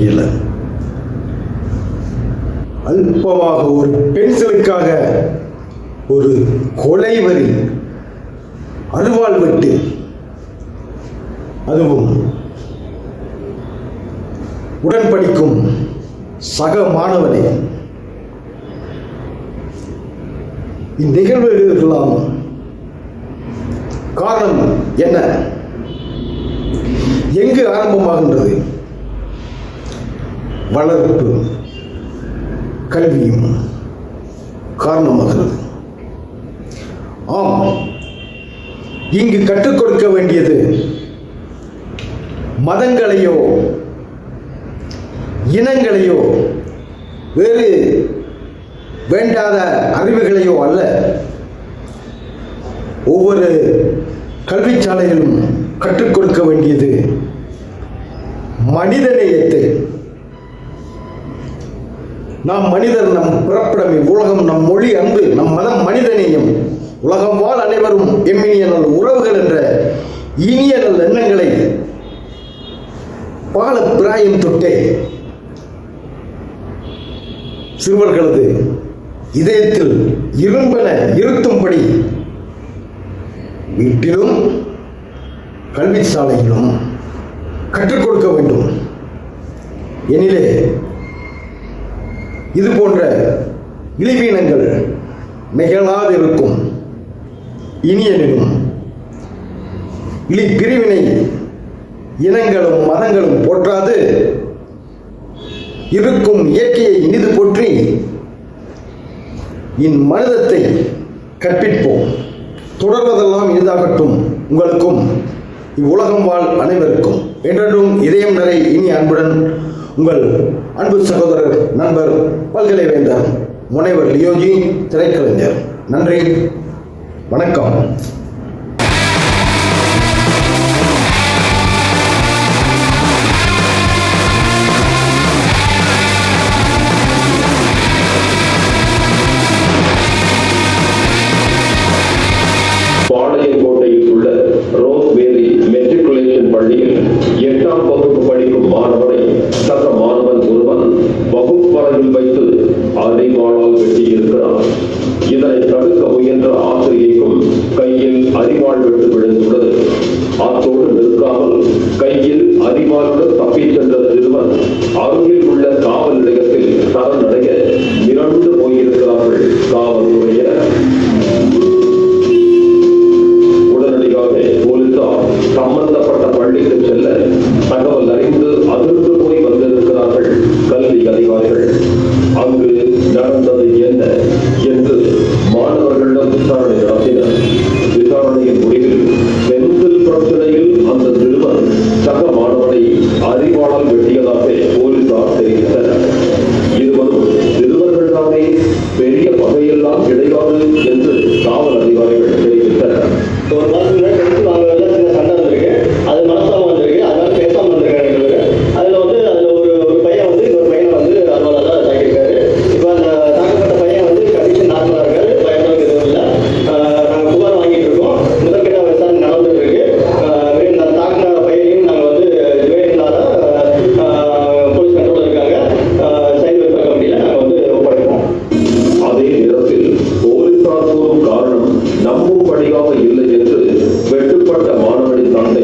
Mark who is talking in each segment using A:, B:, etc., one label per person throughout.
A: முடியல. அல்பமாக ஒரு பென்சிலுக்காக ஒரு கொலை வரி அருவாள் வெட்டு அதுவும் உடன் படிக்கும் சக மாணவனே. இந்நிகழ்வுகளுக்கெல்லாம் காரணம் என்ன? எங்கு ஆரம்பமாகின்றது? வளர்ப்பு கல்வியும் காரணமாகிறது. ஆம் இங்கு கற்றுக் கொடுக்க வேண்டியது மதங்களையோ இனங்களையோ வேறு வேண்டாத அறிவுகளையோ அல்ல. ஒவ்வொரு கல்விச்சாலையிலும் கற்றுக் கொடுக்க வேண்டியது மனிதநேயத்தை. நாம் மனிதர் நம் பிறப்பிடமே உலகம் நம் மொழி அன்பு நம் மதம் மனிதநேயம். உலகம் வாழ் அனைவரும் எம்மினிய நல் உறவுகள் என்ற இனிய நல் எண்ணங்களை பால பிராயம் தொட்டே சிறுவர்களது இதயத்தில் இரும்பென இருத்தும்படி வீட்டிலும் கல்வி சாலையிலும் கற்றுக் கொடுக்க வேண்டும். எனிலே இது போன்ற இழிவீனங்கள் நிகழாதிருக்கும் இனியனிலும் இழி பிரிவினை இனங்களும் மதங்களும் போற்றாது. இருக்கும் இயற்கையை இனிது போற்றி இன் மனிதத்தை கற்பிப்போம். தொடர்வதெல்லாம் இனிதாகட்டும் உங்களுக்கும். இவ்வுலகம் வாழ் அனைவருக்கும். என்றென்றும் இதயம் நிறை இனி அன்புடன் உங்கள் அன்பு சகோதரர் நண்பர் பல்கலைவேந்தர் முனைவர் லியோஜி திரைக்கலைஞர். நன்றி. வணக்கம்.
B: கையில் அறிவாளுடன் தப்பிச் சென்ற சிறுவன் அருகில் உள்ள காவல் நிலையத்தில் சரணடைய மிரண்டு போயிருக்கிறார்கள். காவல்துறைய உடனடியாக போலீசார் சம்பந்தப்பட்ட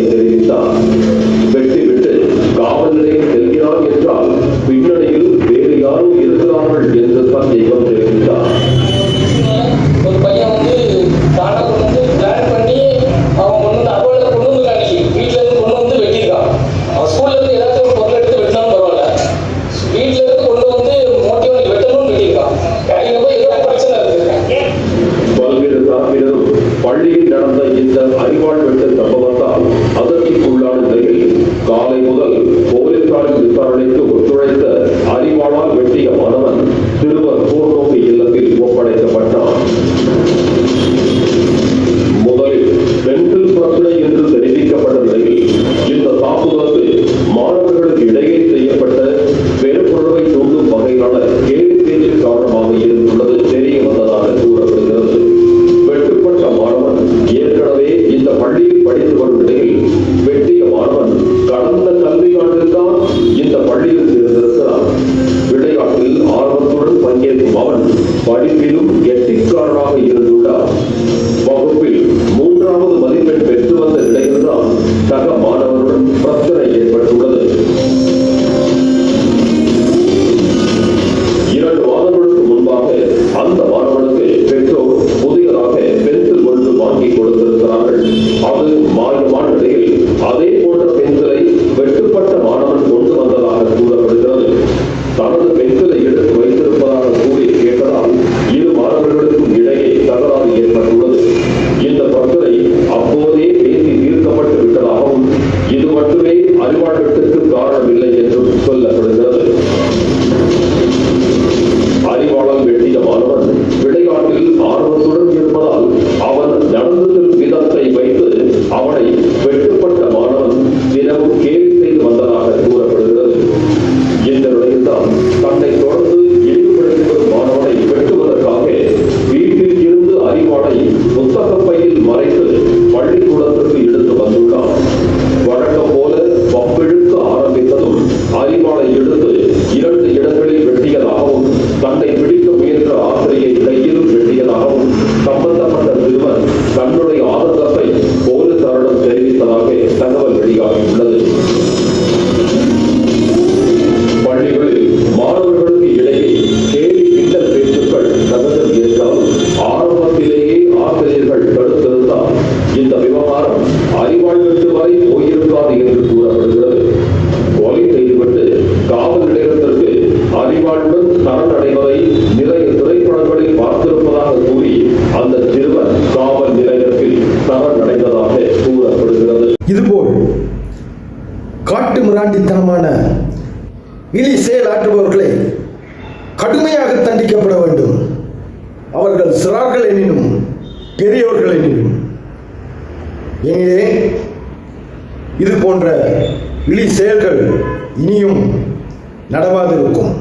B: மாணவனின் தந்தை தெரிவித்தார் காவல் நிலையம் செல்கிறார் என்றால் பின்னணியில் வேறு யாரும் இருக்கிறார்கள் என்று
C: தான்
B: தெய்வம் அதாவது மாநில இடையில் அதே போன்ற பெண்களை வெட்டுப்பட்ட மாணவன் கொண்டு வந்ததாக கூறப்படுகிறது. தனது
A: இழி செயலாற்றுபவர்களை கடுமையாக தண்டிக்கப்பட வேண்டும். அவர்கள் சிறார்கள் எனினும் பெரியவர்கள் எனினும். எனவே இது போன்ற இழி செயல்கள் இனியும் நடவாதிருக்கும்.